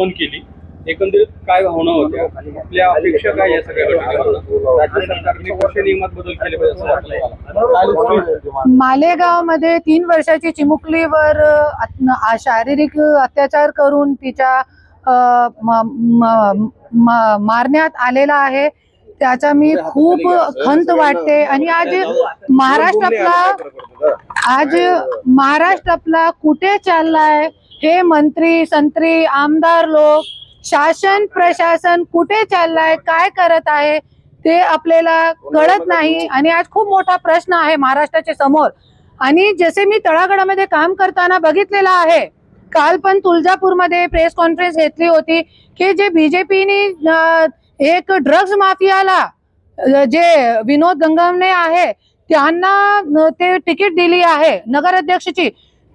स्थापन केली. एकंदरीत काय भावना होत्या? आपल्या अपेक्षा काय या सगळ्या घटनेवर राज्य सरकारने कशा नियमात बदल केले पाहिजे असं वाटलं मालेगावमध्ये तीन वर्षाची चिमुकलीवर शारीरिक अत्याचार करून तिच्या मारण्यात आलेला आहे. त्याचा मी खूप खंत वाटते. आणि आज महाराष्ट्र आपला आज महाराष्ट्र आपला कुठे चाललाय? हे मंत्री संत्री आमदार लोक शासन प्रशासन कुठे चाललाय काय करत आहे ते आपल्याला कळत नाही. आणि आज खूप मोठा प्रश्न आहे महाराष्ट्राच्या समोर. आणि जसे मी तळागडामध्ये काम करताना बघितलेलं आहे काल पण तुळजापूरमध्ये प्रेस कॉन्फरन्स घेतली होती की जे बीजेपीने एक ड्रग्ज माफियाला जे विनोद गंगमने आहे त्यांना ते तिकीट दिली आहे नगराध्यक्षची.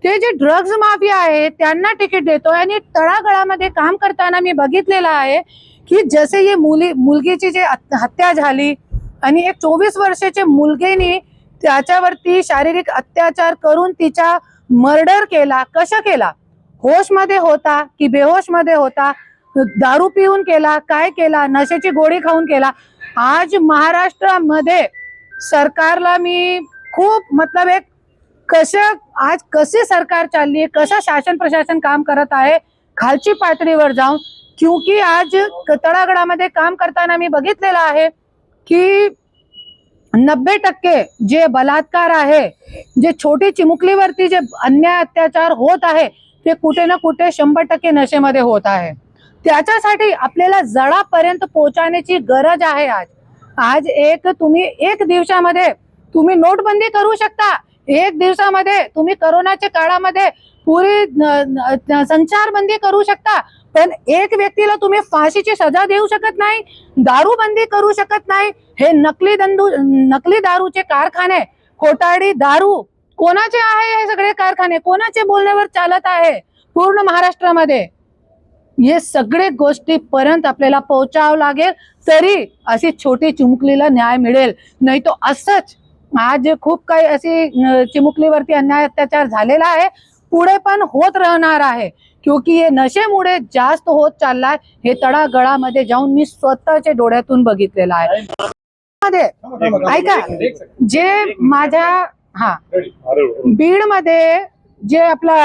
ते जे ड्रग्ज माफिया आहे त्यांना तिकीट देतोय आणि तळागळामध्ये काम करताना मी बघितलेलं आहे की जसे ही मुली मुलगीची जे हत्या झाली आणि एक चोवीस वर्षाचे मुलगेने त्याच्यावरती शारीरिक अत्याचार करून तिचा मर्डर केला. कशा केला? होशमध्ये होता की बेहोशमध्ये होता? दारू पिऊन केला काय केला? नशेची गोळी खाऊन केला. आज महाराष्ट्रामध्ये सरकारला मी खूप मतलब एक कसं आज कसे सरकार चालली आहे? कसं शासन प्रशासन काम करत आहे? खालची पातळीवर जाऊन क्योंकि आज तळागडामध्ये काम करताना मी बघितलेलं आहे की नब्बे टक्के जे बलात्कार आहे जे छोटी चिमुकलीवरती जे अन्याय अत्याचार होत आहे ते कुठे ना कुठे शंभर टक्के नशेमध्ये होत आहे. त्याच्यासाठी आपल्याला जळापर्यंत पोहोचण्याची गरज आहे आज. आज एक तुम्ही एक दिवसामध्ये तुम्ही नोटबंदी करू शकता. एक दिवसामध्ये तुम्ही करोनाच्या काळामध्ये पुरी संचारबंदी करू शकता पण एक व्यक्तीला तुम्ही फाशीची सजा देऊ शकत नाही दारूबंदी करू शकत नाही. हे नकली दंदू नकली दारूचे कारखाने खोटाडी दारू कोणाचे आहे हे सगळे कारखाने? कोणाचे बोलण्यावर चालत आहे? पूर्ण महाराष्ट्रामध्ये. हे सगळे गोष्टी पर्यंत आपल्याला पोहोचावं लागेल तरी अशी छोटी चुमकलीला न्याय मिळेल. नाही तो असंच आज खूप काही अशी चिमुकलीवरती अन्याय अत्याचार झालेला आहे. पुढे पण होत राहणार आहे. क्योंकि हे नशेमुळे जास्त होत चाललाय. हे तळागळामध्ये जाऊन मी स्वतःच्या डोळ्यातून बघितलेलं आहे. मध्ये ऐका. जे माझ्या हा. बीडमध्ये जे आपला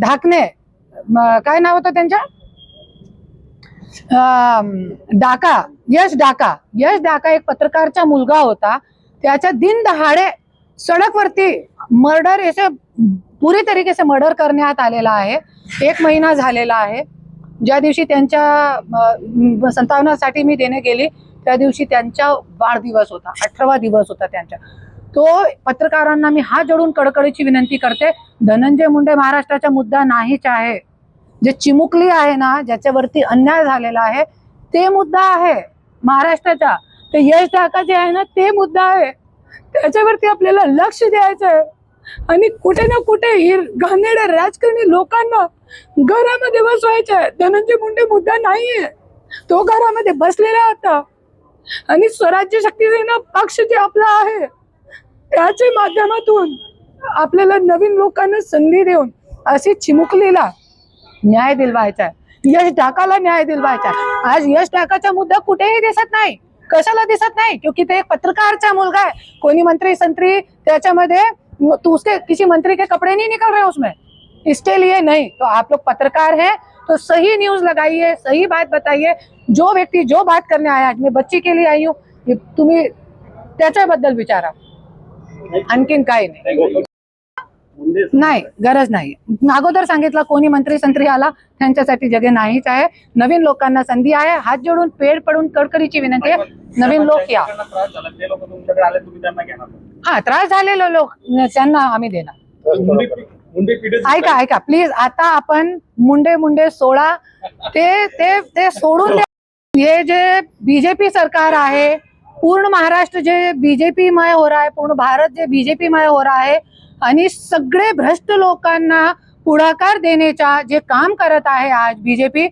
ढाकणे काय नाव होतं त्यांच्या? डाका यश डाका. यश डाका एक पत्रकारचा मुलगा होता. त्याच्या दिन दहाडे सडकवरती मर्डर याचे पुरी तरीके से मर्डर करण्यात आलेला आहे. एक महिना झालेला आहे. ज्या दिवशी त्यांच्या संतावनासाठी मी देणे गेली त्या दिवशी त्यांचा वाढदिवस होता. अठरावा दिवस होता त्यांच्या तो पत्रकारांना मी हात जोडून कडकडीची विनंती करते. धनंजय मुंडे महाराष्ट्राचा मुद्दा नाहीच आहे. जे चिमुकली आहे ना ज्याच्यावरती अन्याय झालेला आहे ते मुद्दा आहे. महाराष्ट्राचा तर यश ढाका जे आहे ना ते मुद्दा आहे. त्याच्यावरती आपल्याला लक्ष द्यायचं आहे. आणि कुठे ना कुठे ही घाणेरड्या राजकारणी लोकांना घरामध्ये बसवायचं आहे. धनंजय मुंडे मुद्दा नाहीये. तो घरामध्ये बसलेला होता. आणि स्वराज्य शक्ती सेना पक्ष जे आपला आहे त्याच्या माध्यमातून आपल्याला नवीन लोकांना संधी देऊन असे चिमुकलेला न्याय दिलवायचा आहे. यश ढाकाला न्याय दिलवायचा आहे. आज यश ढाकाचा मुद्दा कुठेही दिसत नाही. कशाला दिसत नाही? क्योंकि ते एक पत्रकारचा मुलगा आहे. कोणी मंत्री संत्री त्याच्यामध्ये तो उसके किसी मंत्री के कपड़े नहीं निकल रहे उसमें. इसके लिए नहीं. तो आप लोग पत्रकार हैं तो सही न्यूज लगाइए सही बात बताइए. जो व्यक्ति जो बात करने आया आज मैं बच्ची के लिए आई हूँ तुम्ही त्याच्याबद्दल विचारा. आणखीन काही नाही. नाही. गरज नाही. अगोदर सांगितलं कोणी मंत्री संत्री आला त्यांच्यासाठी जगे नाहीच आहे. नवीन लोकांना संधी आहे. हात जोडून पेड पडून कडकडीची विनंती आहे. नवीन लोक या. त्रास झाला. ते लोक तुमच्याकडे आले तुम्ही त्यांना घेणार हा त्रास झालेले लोक त्यांना आम्ही देणार. ऐका ऐका. प्लीज आता आपण मुंडे मुंडे सोडा. ते ते ते सोडून द्या हे जे बीजेपी सरकार आहे पूर्ण महाराष्ट्र जे बीजेपी मय हो रहा है पूर्ण भारत जे बीजेपी मय हो रहा है आणि सगळे भ्रष्ट लोकांना पुढाकार देण्याचा जे काम करत आहे आज बीजेपी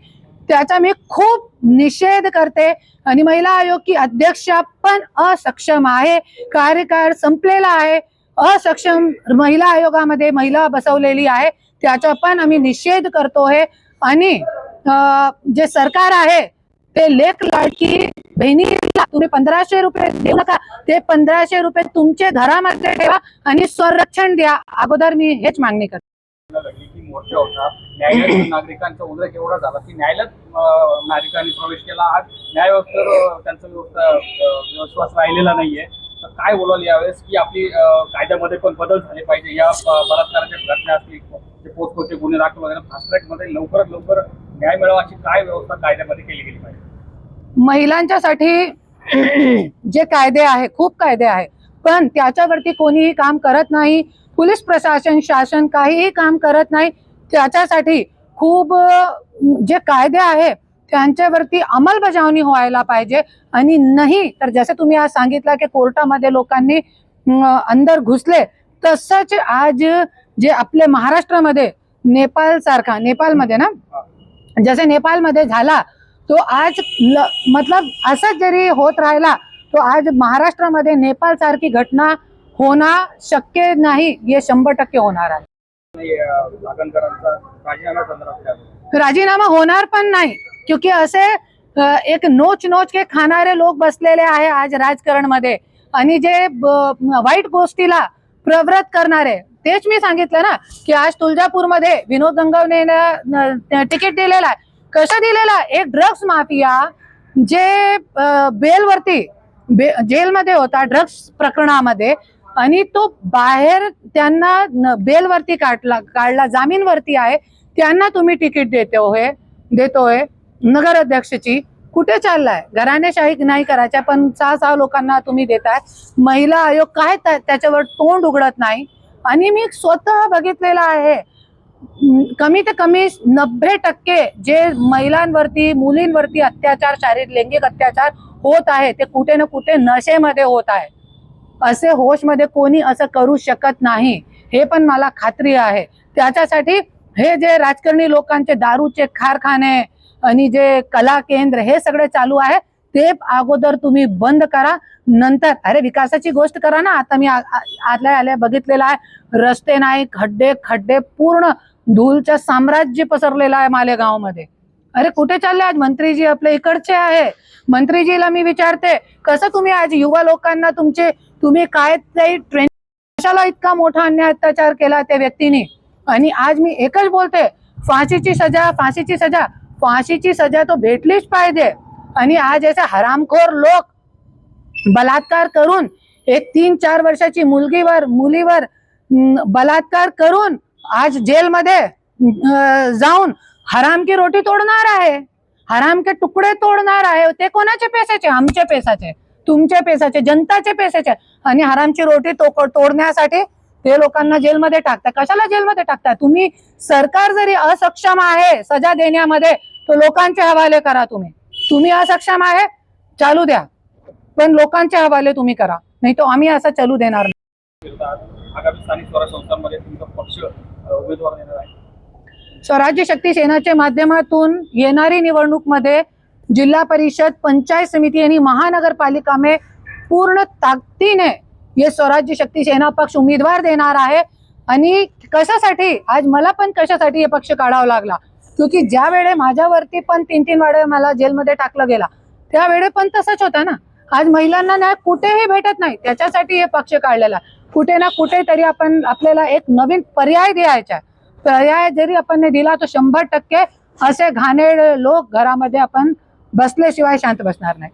त्याचा मी खूप निषेध करते. आणि महिला आयोग की अध्यक्षा पण असक्षम आहे. कार्यकाळ संपलेला आहे. असक्षम महिला आयोगामध्ये महिला बसवलेली आहे. त्याचा पण आम्ही निषेध करतो आहे आणि जे सरकार आहे ते लेख लाडकी बहिणीला तुम्ही पंधराशे रुपये देऊ नका. ते पंधराशे रुपये तुमचे घरामध्ये ठेवा आणि संरक्षण द्या. अगोदर मी हेच मागणी करते. मोर्चा होता. न्यायालयात नागरिकांचा उद्रेक एवढा झाला की न्यायालयात नागरिकांनी प्रवेश केला. आज न्यायव्यवस्थेवर अं, त्यांचा व्यवस्था विश्वास राहिलेला नाहीये. तर काय बोलाल यावेळेस की आपली कायद्यामध्ये पण बदल झाले पाहिजे. या बलात्काराच्या घटना असतील पोस्ट पोस्टचे गुन्हे दाखल वगैरे फास्ट ट्रॅकमध्ये लवकरात लवकर न्याय मिळावा अशी काय व्यवस्था कायद्यामध्ये केली गेली पाहिजे? महिलांच्यासाठी जे कायदे आहे खूप कायदे आहे पण त्याच्यावरती कोणीही काम करत नाही. पोलीस प्रशासन शासन काहीही काम करत नाही. त्याच्यासाठी खूप जे कायदे आहे त्यांच्यावरती अंमलबजावणी व्हायला पाहिजे. आणि नाही तर जसं तुम्ही आज सांगितलं की कोर्टामध्ये लोकांनी अंदर घुसले तसंच आज जे आपले महाराष्ट्रामध्ये नेपाळ सारखा नेपाळमध्ये ना जसे नेपाळमध्ये झाला तो आज ल, मतलब असंच जरी होत राहिला तो आज महाराष्ट्रामध्ये नेपाळ सारखी घटना होणं शक्य नाही हे शंभर टक्के होणार आहे? राजीनामा होणार पण नाही क्योंकि असे एक नोच नोच के खाणारे लोक बसलेले आहे आज राजकारणमध्ये आणि जे वाईट गोष्टीला प्रवृत्त करणारे तेच मी सांगितलं ना की आज तुळजापूरमध्ये विनोद गंगावने तिकीट दिलेलं आहे. कसं दिलेलं आहे? एक ड्रग्स माफिया जे बेलवरती बे जेलमध्ये होता ड्रग्स प्रकरणामध्ये आणि तो बाहेर त्यांना बेलवरती काढला काढला जामीनवरती आहे त्यांना तुम्ही तिकीट देतोय देतोय नगर अध्यक्षची. कुठे चाललाय? घराणेशाही नाही करायच्या पण सहा सहा लोकांना तुम्ही देताय. महिला आयोग काय त्याच्यावर तोंड उघडत नाही? आणि मी स्वतः बघितलेलं आहे. कमीत कमी नब्बे टक्के जे महिलांवरती मुलींवरती अत्याचार शारीरिक लैंगिक अत्याचार होत आहे ते कुठे ना कुठे नशेमध्ये होत आहे. असे होशमध्ये कोणी असं करू शकत नाही. हे पण मला खात्री आहे. त्याच्यासाठी हे जे राजकारणी लोकांचे दारूचे कारखाने आणि जे कला केंद्र हे सगळे चालू आहे. ते अगोदर तुम्ही बंद करा नंतर अरे विकासाची गोष्ट करा ना आता मी आ- आतल्या आल्या बघितलेलं आहे रस्ते नाही खड्डे खड्डे पूर्ण धूलचं साम्राज्य पसरलेलं आहे मालेगावमध्ये. अरे कुठे चालले आज? मंत्रीजी आपले इकडचे आहे. मंत्रीजीला मी विचारते कसं तुम्ही आज युवा लोकांना तुमचे तुम्ही काय ते ट्रेन कशाला इतका मोठा अन्याय अत्याचार केला त्या व्यक्तीने? आणि आज मी एकच बोलते फाशीची सजा फाशीची सजा फाशीची सजा तो भेटलीच पाहिजे. आणि आज असे हरामखोर लोक बलात्कार करून एक तीन चार वर्षाची मुलगीवर मुलीवर बलात्कार करून आज जेलमध्ये जाऊन हराम की रोटी तोडणार आहे. हराम के तुकडे तोडणार आहे. ते कोणाचे पैशाचे? आमचे पैशाचे. तुमचे पैशाचे जनताचे पैशाचे. आणि हरामची रोटी तो तोडण्यासाठी ते लोकांना जेलमध्ये टाकताय कशाला जेलमध्ये टाकता तुम्ही सरकार जरी असक्षम आहे सजा देण्यामध्ये तो लोकांचे हवाले करा तुम्ही. तुम्ही असक्षम आहे चालू द्या. पण लोकांचे हवाले तुम्ही करा. नाही तो आम्ही असं चालू देणार स्वराज्य शक्ती सेनाच्या माध्यमातून येणारी निवडणूकमध्ये जिल्हा परिषद पंचायत समिती आणि महानगरपालिका में पूर्ण ताकदीने ये स्वराज्य शक्ती सेना पक्ष उमेदवार देणार आहे. आणि कशासाठी? आज मला पण कशासाठी हे पक्ष काढावा लागला? क्योंकि ज्या वेळे माझ्यावरती पण तीन तीन वेळे मला जेलमध्ये टाकलं गेला त्यावेळे पण तसंच होतं ना आज महिलांना न्याय कुठेही भेटत नाही त्याच्यासाठी हे पक्ष काढलेला आहे. कुठे ना कुठेतरी आपण आपल्याला एक नवीन पर्याय द्यायचा आहे. पर्याय जरी आपण दिला तर शंभर टक्के असे घाणेरडे लोक घरामध्ये आपण बसल्याशिवाय शांत बसणार नाही